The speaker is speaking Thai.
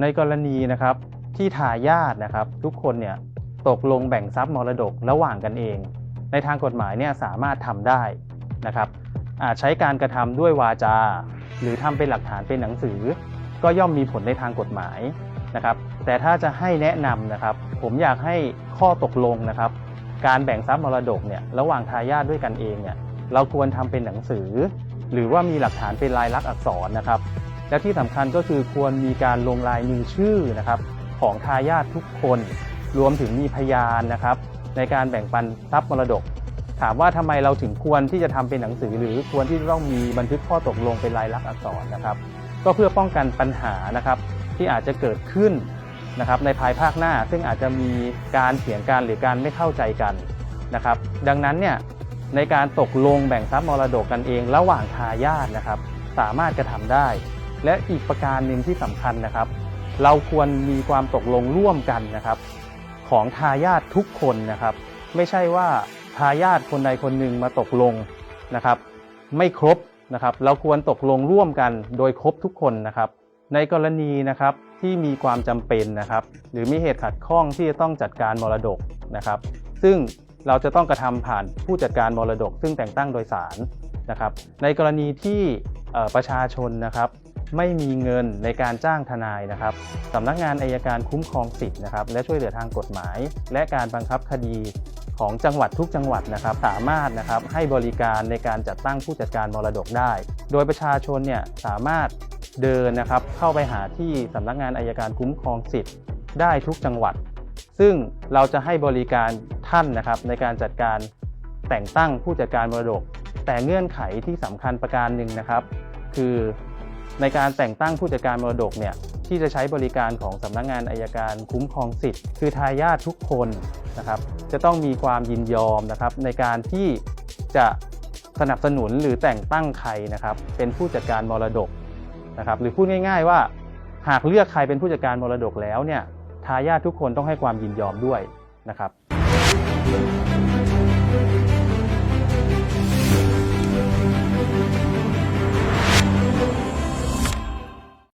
ในกรณีนะครับที่ทายาทนะครับ ทุกคนเนี่ยตกลงแบ่งทรัพย์มรดกระหว่างกันเอง ในทางกฎหมายเนี่ยสามารถทำได้นะครับอาจใช้การกระทำด้วยวาจา หรือทำเป็นหลักฐานเป็นหนังสือ ก็ย่อมมีผลในทางกฎหมายนะครับ แต่ถ้าจะให้แนะนำนะครับ ผมอยากให้ข้อตกลงนะครับ การแบ่งทรัพย์มรดกเนี่ยระหว่างทายาทด้วยกันเองเนี่ยเราควรทำเป็นหนังสือ หรือว่ามีหลักฐานเป็นลายลักษณ์อักษรนะครับ และที่สำคัญก็คือควรมีการลงลายมือชื่อนะครับของทายาททุกคนรวมถึงมีพยานนะครับ ในการแบ่งปันทรัพย์มรดก ถามว่าทำไมเราถึงควรที่จะทำเป็นหนังสือ หรือควรที่จะต้องมีบันทึกข้อตกลงเป็นลายลักษณ์อักษรนะครับ ก็เพื่อป้องกันปัญหานะครับที่อาจจะเกิดขึ้นนะครับในภายภาคหน้า ซึ่งอาจจะมีการเถียงกันหรือการไม่เข้าใจกันนะครับ ดังนั้นเนี่ยในการตกลงแบ่งทรัพย์มรดกกันเองระหว่างทายาทนะครับ สามารถกระทำได้ และอีกประการหนึ่งที่สำคัญนะครับ เราควรมีความตกลงร่วมกันนะครับ ของทายาททุกคนนะครับ ไม่ใช่ว่าทายาทคนใดคนหนึ่งมาตกลงนะครับ ไม่ครบนะครับ เราควรตกลงร่วมกันโดยครบทุกคนนะครับ ในกรณีนะครับที่มีความจำเป็นนะครับ หรือมีเหตุขัดข้องที่จะต้องจัดการมรดกนะครับ ซึ่งเราจะต้องกระทำผ่านผู้จัดการมรดก ซึ่งแต่งตั้งโดยศาลนะครับ ในกรณีที่ประชาชนนะครับ ไม่มีเงินในการจ้างทนายนะครับสำนักงานอายการคุ้มครองสิทธิ์นะครับและช่วยเหลือทางกฎหมาย และการบังคับคดีของจังหวัดทุกจังหวัดนะครับสามารถนะครับให้บริการในการจัดตั้งผู้จัดการมรดกได้ โดยประชาชนเนี่ยสามารถเดินนะครับเข้าไปหาที่สำนักงานอายการคุ้มครองสิทธิ์ได้ทุกจังหวัด ซึ่งเราจะให้บริการท่านนะครับในการจัดการแต่งตั้งผู้จัดการมรดก แต่เงื่อนไขที่สำคัญประการหนึ่งนะครับ คือ ในการแต่งตั้งผู้จัดการมรดกเนี่ยที่จะใช้บริการของสำนักงานอายการคุ้มครองสิทธิ์ คือทายาททุกคนนะครับจะต้องมีความยินยอมนะครับในการที่จะสนับสนุนหรือแต่งตั้งใครนะครับเป็นผู้จัดการมรดกนะครับหรือพูดง่าย ๆ ว่าหากเลือกใครเป็นผู้จัดการมรดกแล้วเนี่ยทายาททุกคนต้องให้ความยินยอมด้วยนะครับ